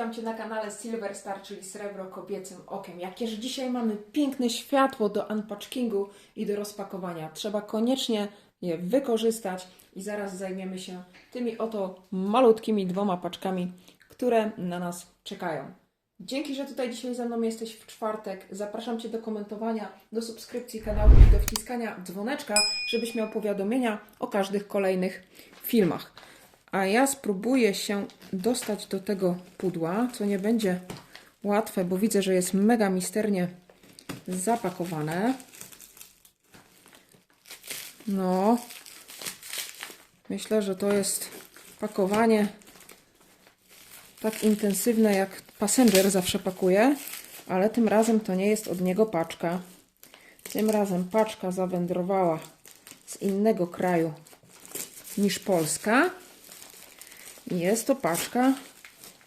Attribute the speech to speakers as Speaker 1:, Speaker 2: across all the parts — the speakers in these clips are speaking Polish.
Speaker 1: witam Cię na kanale Silver Star, czyli Srebro Kobiecym Okiem. Jakież dzisiaj mamy piękne światło do unpackingu i do rozpakowania. Trzeba koniecznie je wykorzystać i zaraz zajmiemy się tymi oto malutkimi dwoma paczkami, które na nas czekają. Dzięki, że tutaj dzisiaj ze mną jesteś w czwartek. Zapraszam Cię do komentowania, do subskrypcji kanału i do wciskania dzwoneczka, żebyś miał powiadomienia o każdych kolejnych filmach. A ja spróbuję się dostać do tego pudła, co nie będzie łatwe, bo widzę, że jest mega misternie zapakowane. No, myślę, że to jest pakowanie tak intensywne, jak Passenger zawsze pakuje, ale tym razem to nie jest od niego paczka. Tym razem paczka zawędrowała z innego kraju niż Polska. Jest to paczka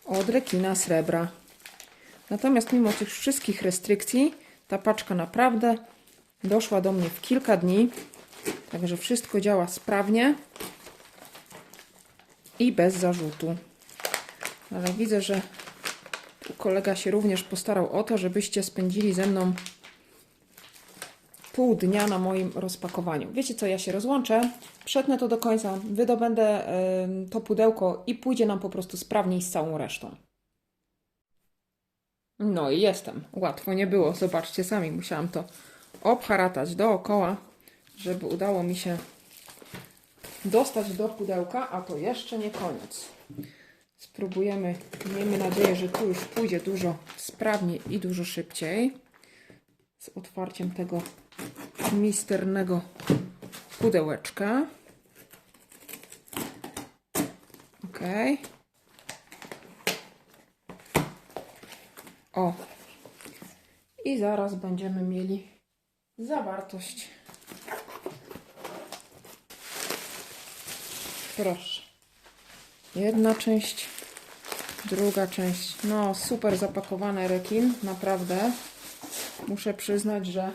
Speaker 1: od rekina srebra. Natomiast mimo tych wszystkich restrykcji, ta paczka naprawdę doszła do mnie w kilka dni. Także wszystko działa sprawnie i bez zarzutu. Ale widzę, że kolega się również postarał o to, żebyście spędzili ze mną pół dnia na moim rozpakowaniu. Wiecie co, ja się rozłączę, przetnę to do końca, wydobędę to pudełko i pójdzie nam po prostu sprawniej z całą resztą. No i jestem. Łatwo nie było, zobaczcie sami, musiałam to obharatać dookoła, żeby udało mi się dostać do pudełka, a to jeszcze nie koniec. Spróbujemy, miejmy nadzieję, że tu już pójdzie dużo sprawniej i dużo szybciej z otwarciem tego misternego pudełeczka. Ok. O. I zaraz będziemy mieli zawartość. Proszę. Jedna część, druga część. No, super zapakowany rekin, naprawdę. Muszę przyznać, że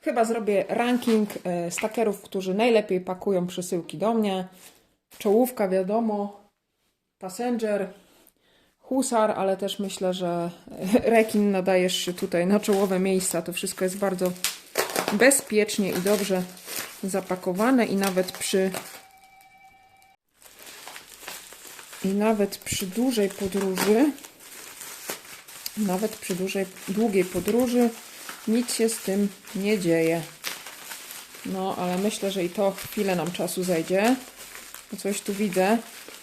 Speaker 1: chyba zrobię ranking e, stakerów, którzy najlepiej pakują przesyłki do mnie. Czołówka, wiadomo, Passenger, Husar, ale też myślę, że e, rekin nadajesz się tutaj na czołowe miejsca. To wszystko jest bardzo bezpiecznie i dobrze zapakowane i nawet przy i nawet przy dużej podróży nawet przy dużej, długiej podróży nic się z tym nie dzieje. No, ale myślę, że i to chwilę nam czasu zajdzie. Bo Coś tu widzę.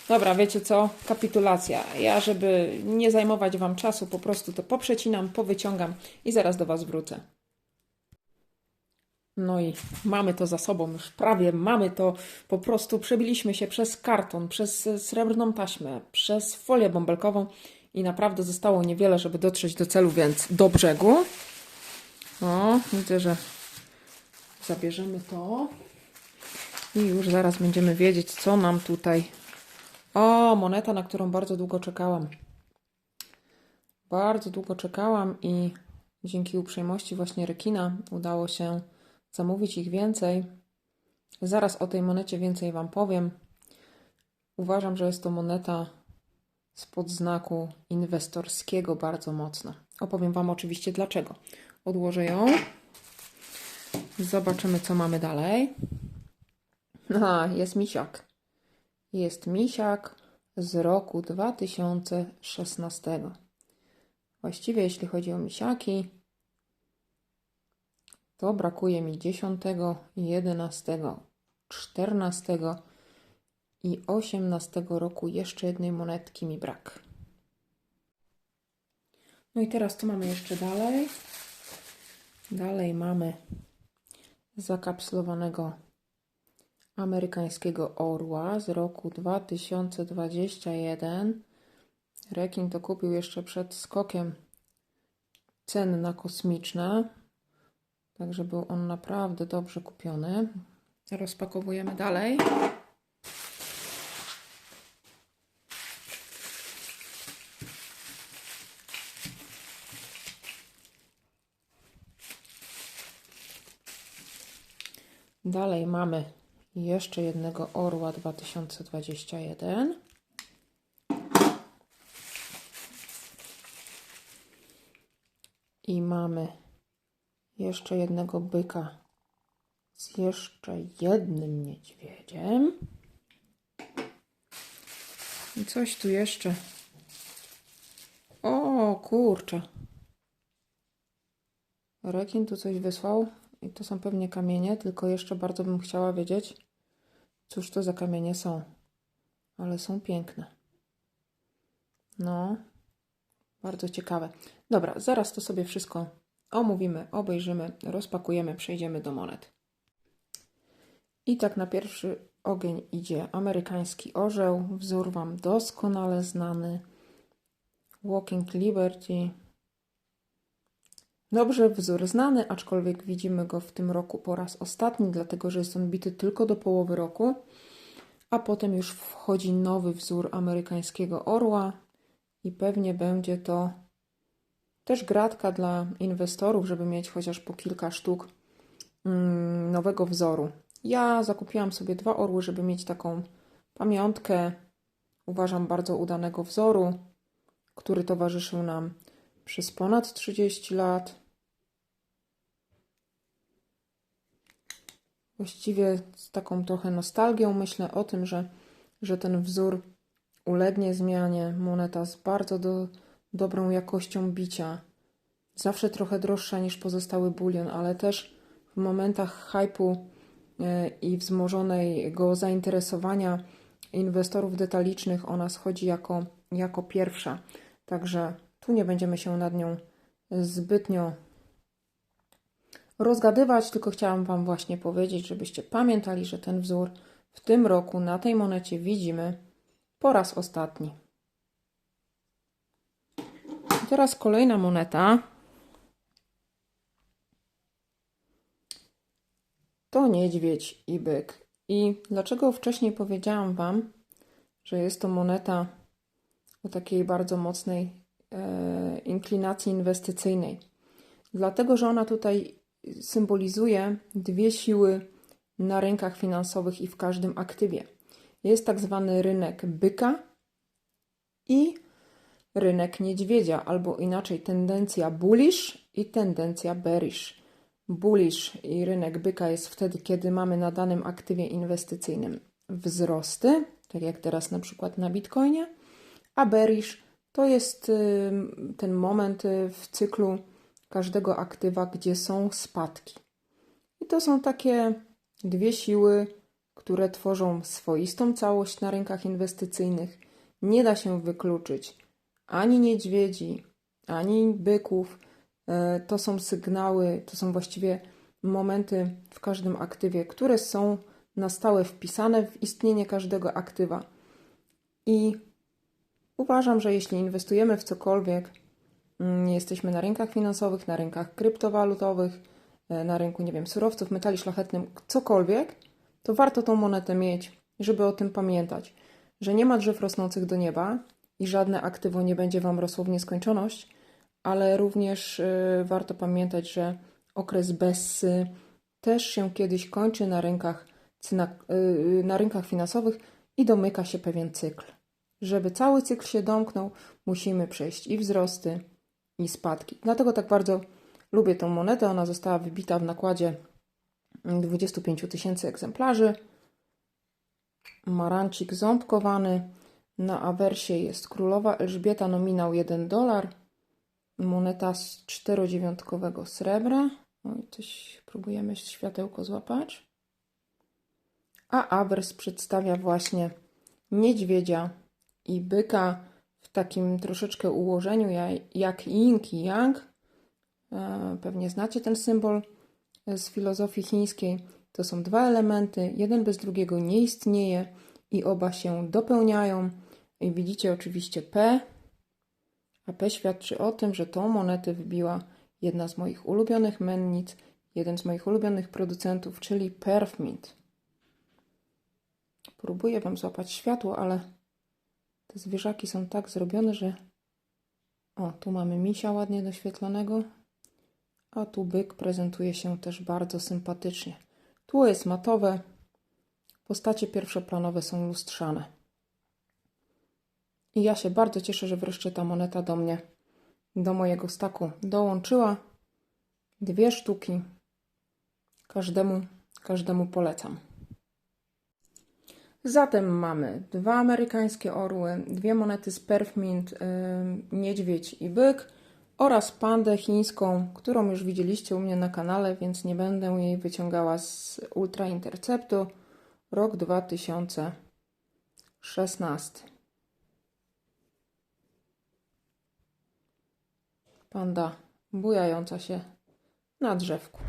Speaker 1: Dobra, wiecie co? Kapitulacja. Ja, żeby nie zajmować Wam czasu, po prostu to poprzecinam, powyciągam i zaraz do Was wrócę. No i mamy to za sobą, już prawie mamy to. Po prostu przebiliśmy się przez karton, przez srebrną taśmę, przez folię bąbelkową i naprawdę zostało niewiele, żeby dotrzeć do celu, więc do brzegu. O, widzę, że zabierzemy to i już zaraz będziemy wiedzieć, co nam tutaj. O, moneta, na którą bardzo długo czekałam. Bardzo długo czekałam i dzięki uprzejmości właśnie rekina udało się zamówić ich więcej. Zaraz o tej monecie więcej Wam powiem. Uważam, że jest to moneta spod znaku inwestorskiego bardzo mocno. Opowiem Wam oczywiście dlaczego. Odłożę ją. Zobaczymy, co mamy dalej. A, jest misiak. Jest misiak z roku 2016. Właściwie, jeśli chodzi o misiaki, to brakuje mi 10, 11, 14 i 18 roku jeszcze jednej monetki mi brak. No i teraz co mamy jeszcze dalej? Dalej mamy zakapslowanego amerykańskiego orła z roku 2021. Rekin to kupił jeszcze przed skokiem cen na kosmiczne. Także był on naprawdę dobrze kupiony. Rozpakowujemy dalej. Dalej mamy jeszcze jednego Orła 2021. I mamy jeszcze jednego byka z jeszcze jednym niedźwiedziem. I coś tu jeszcze. O kurczę. Rekin tu coś wysłał. I to są pewnie kamienie, tylko jeszcze bardzo bym chciała wiedzieć, cóż to za kamienie są. Ale są piękne. No, bardzo ciekawe. Dobra, zaraz to sobie wszystko omówimy, obejrzymy, rozpakujemy, przejdziemy do monet. I tak na pierwszy ogień idzie amerykański orzeł, wzór Wam doskonale znany. Walking Liberty. Dobrze, wzór znany, aczkolwiek widzimy go w tym roku po raz ostatni, dlatego że jest on bity tylko do połowy roku, a potem już wchodzi nowy wzór amerykańskiego orła i pewnie będzie to też gratka dla inwestorów, żeby mieć chociaż po kilka sztuk mm, nowego wzoru. Ja zakupiłam sobie dwa orły, żeby mieć taką pamiątkę. Uważam bardzo udanego wzoru, który towarzyszył nam przez ponad 30 lat. Właściwie z taką trochę nostalgią myślę o tym, że, że ten wzór ulegnie zmianie. Moneta z bardzo do, dobrą jakością bicia. Zawsze trochę droższa niż pozostały bulion, ale też w momentach hypu e, i wzmożonego zainteresowania inwestorów detalicznych ona schodzi jako, jako pierwsza. Także tu nie będziemy się nad nią zbytnio rozgadywać, tylko chciałam Wam właśnie powiedzieć, żebyście pamiętali, że ten wzór w tym roku na tej monecie widzimy po raz ostatni. I teraz kolejna moneta. To niedźwiedź i byk. I dlaczego wcześniej powiedziałam Wam, że jest to moneta o takiej bardzo mocnej inklinacji inwestycyjnej? Dlatego, że ona tutaj symbolizuje dwie siły na rynkach finansowych i w każdym aktywie. Jest tak zwany rynek byka i rynek niedźwiedzia, albo inaczej tendencja bullish i tendencja bearish. Bullish i rynek byka jest wtedy, kiedy mamy na danym aktywie inwestycyjnym wzrosty, tak jak teraz na przykład na Bitcoinie, a bearish to jest ten moment y, w cyklu każdego aktywa, gdzie są spadki. I to są takie dwie siły, które tworzą swoistą całość na rynkach inwestycyjnych. Nie da się wykluczyć ani niedźwiedzi, ani byków. E, to są sygnały, to są właściwie momenty w każdym aktywie, które są na stałe wpisane w istnienie każdego aktywa. I uważam, że jeśli inwestujemy w cokolwiek, mm, jesteśmy na rynkach finansowych, na rynkach kryptowalutowych, e, na rynku, nie wiem, surowców, metali szlachetnych, cokolwiek, to warto tą monetę mieć, żeby o tym pamiętać, że nie ma drzew rosnących do nieba i żadne aktywo nie będzie Wam rosło w nieskończoność, ale również y, warto pamiętać, że okres Bessy też się kiedyś kończy na rynkach, y, na rynkach finansowych i domyka się pewien cykl. Żeby cały cykl się domknął, musimy przejść i wzrosty, i spadki. Dlatego tak bardzo lubię tą monetę. Ona została wybita w nakładzie 25 tysięcy egzemplarzy. Marancik ząbkowany. Na awersie jest królowa Elżbieta, nominał 1 dolar. Moneta z czterodziewiątkowego srebra. Oj, coś próbujemy światełko złapać. A awers przedstawia właśnie niedźwiedzia i byka w takim troszeczkę ułożeniu jak yin i yang. E, pewnie znacie ten symbol z filozofii chińskiej. To są dwa elementy, jeden bez drugiego nie istnieje i oba się dopełniają. I widzicie oczywiście P, a P świadczy o tym, że tą monetę wybiła jedna z moich ulubionych mennic, jeden z moich ulubionych producentów, czyli Perfmint. Próbuję Wam złapać światło, ale te zwierzaki są tak zrobione, że... O, tu mamy misia ładnie doświetlonego, a tu byk prezentuje się też bardzo sympatycznie. Tło jest matowe, postacie pierwszoplanowe są lustrzane. I ja się bardzo cieszę, że wreszcie ta moneta do mnie do mojego staku dołączyła. Dwie sztuki. Każdemu, każdemu polecam. Zatem mamy dwa amerykańskie orły, dwie monety z Perfmint, yy, niedźwiedź i byk oraz pandę chińską, którą już widzieliście u mnie na kanale, więc nie będę jej wyciągała z Ultra Interceptu. Rok 2016. Panda bujająca się na drzewku.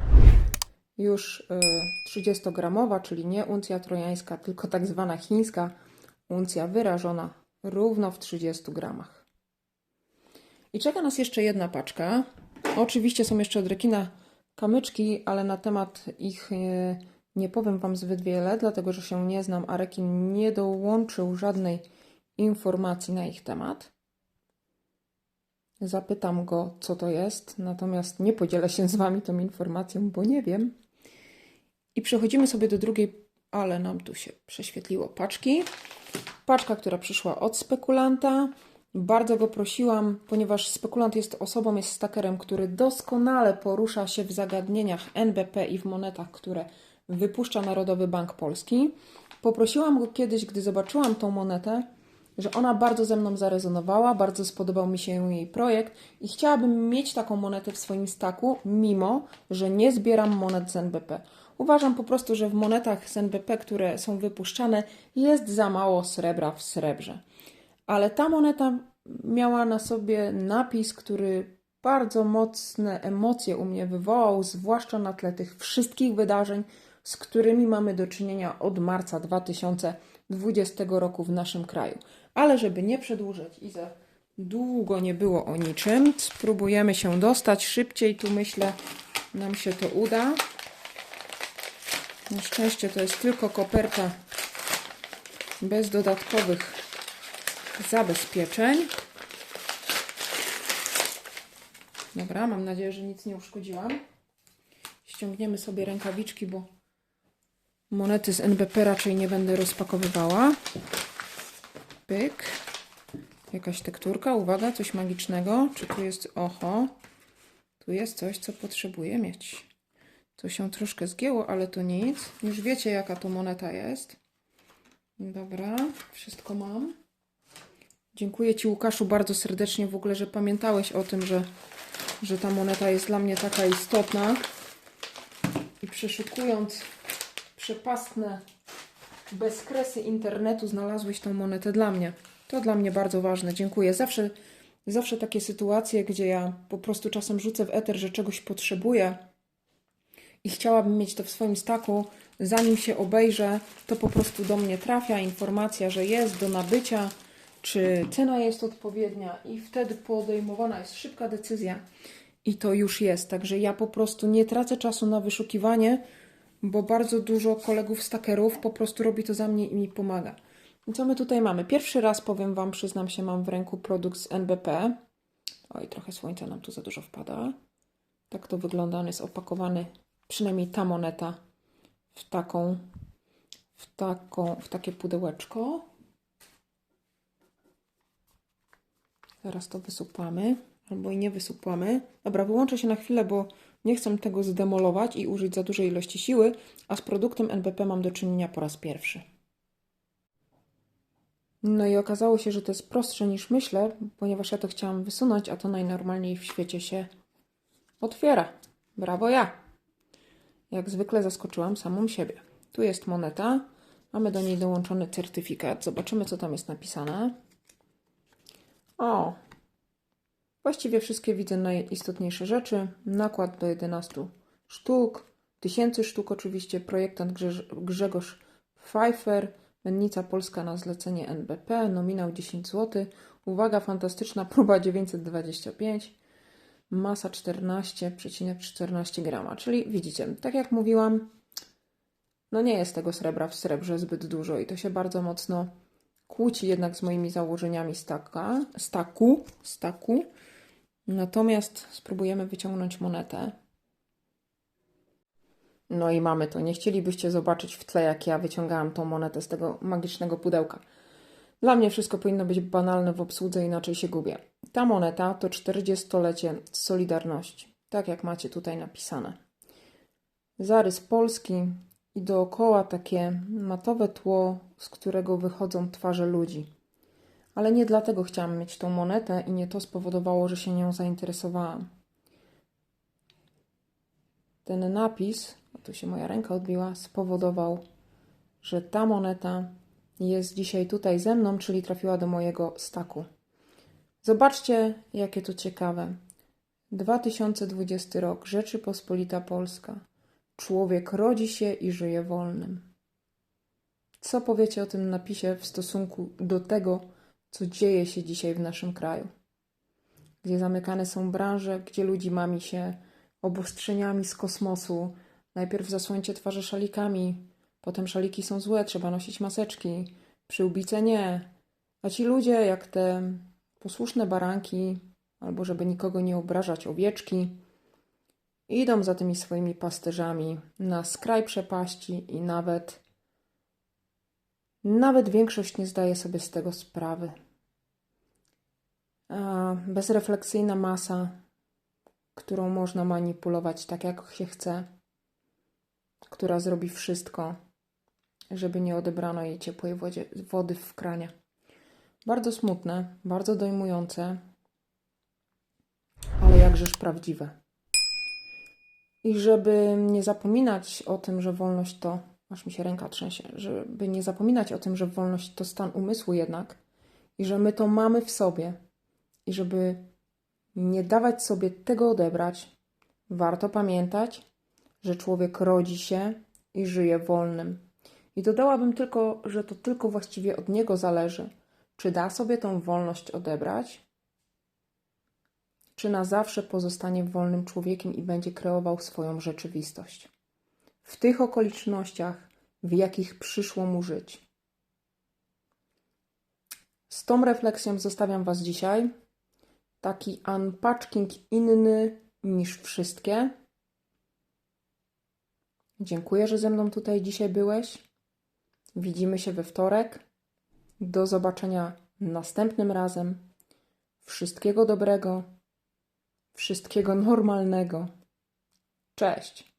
Speaker 1: Już y, 30-gramowa, czyli nie uncja trojańska, tylko tak zwana chińska uncja wyrażona równo w 30 gramach. I czeka nas jeszcze jedna paczka. Oczywiście są jeszcze od rekina kamyczki, ale na temat ich y, nie powiem Wam zbyt wiele, dlatego że się nie znam, a rekin nie dołączył żadnej informacji na ich temat. Zapytam go, co to jest, natomiast nie podzielę się z Wami tą informacją, bo nie wiem. I przechodzimy sobie do drugiej, ale nam tu się prześwietliło paczki. Paczka, która przyszła od spekulanta. Bardzo go prosiłam, ponieważ spekulant jest osobą, jest stakerem, który doskonale porusza się w zagadnieniach NBP i w monetach, które wypuszcza Narodowy Bank Polski. Poprosiłam go kiedyś, gdy zobaczyłam tą monetę, że ona bardzo ze mną zarezonowała, bardzo spodobał mi się jej projekt i chciałabym mieć taką monetę w swoim staku, mimo że nie zbieram monet z NBP. Uważam po prostu, że w monetach z NBP, które są wypuszczane, jest za mało srebra w srebrze. Ale ta moneta miała na sobie napis, który bardzo mocne emocje u mnie wywołał, zwłaszcza na tle tych wszystkich wydarzeń, z którymi mamy do czynienia od marca 2020 roku w naszym kraju. Ale żeby nie przedłużać i za długo nie było o niczym, spróbujemy się dostać szybciej. Tu myślę, nam się to uda. Na szczęście to jest tylko koperta bez dodatkowych zabezpieczeń. Dobra, mam nadzieję, że nic nie uszkodziłam. Ściągniemy sobie rękawiczki, bo monety z NBP raczej nie będę rozpakowywała. Pyk. Jakaś tekturka, uwaga, coś magicznego. Czy tu jest, oho, tu jest coś, co potrzebuję mieć. To się troszkę zgięło, ale to nic. Już wiecie, jaka to moneta jest. Dobra, wszystko mam. Dziękuję Ci, Łukaszu, bardzo serdecznie w ogóle, że pamiętałeś o tym, że, że ta moneta jest dla mnie taka istotna. I przeszukując przepastne bezkresy internetu, znalazłeś tą monetę dla mnie. To dla mnie bardzo ważne. Dziękuję. Zawsze, zawsze takie sytuacje, gdzie ja po prostu czasem rzucę w eter, że czegoś potrzebuję i chciałabym mieć to w swoim staku, zanim się obejrzę, to po prostu do mnie trafia informacja, że jest do nabycia, czy cena jest odpowiednia i wtedy podejmowana jest szybka decyzja i to już jest. Także ja po prostu nie tracę czasu na wyszukiwanie, bo bardzo dużo kolegów stakerów po prostu robi to za mnie i mi pomaga. I co my tutaj mamy? Pierwszy raz powiem Wam, przyznam się, mam w ręku produkt z NBP. Oj, trochę słońca nam tu za dużo wpada. Tak to wygląda, on jest opakowany przynajmniej ta moneta w taką, w taką, w takie pudełeczko. Teraz to wysupłamy, albo i nie wysupłamy. Dobra, wyłączę się na chwilę, bo nie chcę tego zdemolować i użyć za dużej ilości siły, a z produktem NBP mam do czynienia po raz pierwszy. No i okazało się, że to jest prostsze niż myślę, ponieważ ja to chciałam wysunąć, a to najnormalniej w świecie się otwiera. Brawo ja! Jak zwykle zaskoczyłam samą siebie. Tu jest moneta. Mamy do niej dołączony certyfikat. Zobaczymy, co tam jest napisane. O! Właściwie wszystkie widzę najistotniejsze rzeczy. Nakład do 11 sztuk. Tysięcy sztuk oczywiście. Projektant Grzegorz Pfeiffer. Mennica Polska na zlecenie NBP. Nominał 10 zł. Uwaga, fantastyczna próba 925 masa 14,14 grama. Czyli widzicie, tak jak mówiłam, no nie jest tego srebra w srebrze zbyt dużo i to się bardzo mocno kłóci jednak z moimi założeniami staka, staku, staku. Natomiast spróbujemy wyciągnąć monetę. No i mamy to. Nie chcielibyście zobaczyć w tle, jak ja wyciągałam tą monetę z tego magicznego pudełka. Dla mnie wszystko powinno być banalne w obsłudze, inaczej się gubię. Ta moneta to 40-lecie Solidarności, tak jak macie tutaj napisane. Zarys polski i dookoła takie matowe tło, z którego wychodzą twarze ludzi. Ale nie dlatego chciałam mieć tą monetę i nie to spowodowało, że się nią zainteresowałam. Ten napis, tu się moja ręka odbiła, spowodował, że ta moneta jest dzisiaj tutaj ze mną, czyli trafiła do mojego staku. Zobaczcie, jakie to ciekawe. 2020 rok, Rzeczypospolita Polska. Człowiek rodzi się i żyje wolnym. Co powiecie o tym napisie w stosunku do tego, co dzieje się dzisiaj w naszym kraju? Gdzie zamykane są branże, gdzie ludzi mami się obostrzeniami z kosmosu. Najpierw zasłońcie twarze szalikami, potem szaliki są złe, trzeba nosić maseczki, przyłbice nie. A ci ludzie, jak te posłuszne baranki, albo żeby nikogo nie obrażać, owieczki, idą za tymi swoimi pasterzami na skraj przepaści i nawet nawet większość nie zdaje sobie z tego sprawy. A bezrefleksyjna masa, którą można manipulować tak, jak się chce, która zrobi wszystko, żeby nie odebrano jej ciepłej wodzie, wody w kranie. Bardzo smutne, bardzo dojmujące, ale jakżeż prawdziwe. I żeby nie zapominać o tym, że wolność to, aż mi się ręka trzęsie, żeby nie zapominać o tym, że wolność to stan umysłu jednak i że my to mamy w sobie i żeby nie dawać sobie tego odebrać, warto pamiętać, że człowiek rodzi się i żyje wolnym. I dodałabym tylko, że to tylko właściwie od niego zależy, czy da sobie tą wolność odebrać, czy na zawsze pozostanie wolnym człowiekiem i będzie kreował swoją rzeczywistość. W tych okolicznościach, w jakich przyszło mu żyć. Z tą refleksją zostawiam Was dzisiaj. Taki unpacking inny niż wszystkie. Dziękuję, że ze mną tutaj dzisiaj byłeś. Widzimy się we wtorek. Do zobaczenia następnym razem. Wszystkiego dobrego, wszystkiego normalnego. Cześć.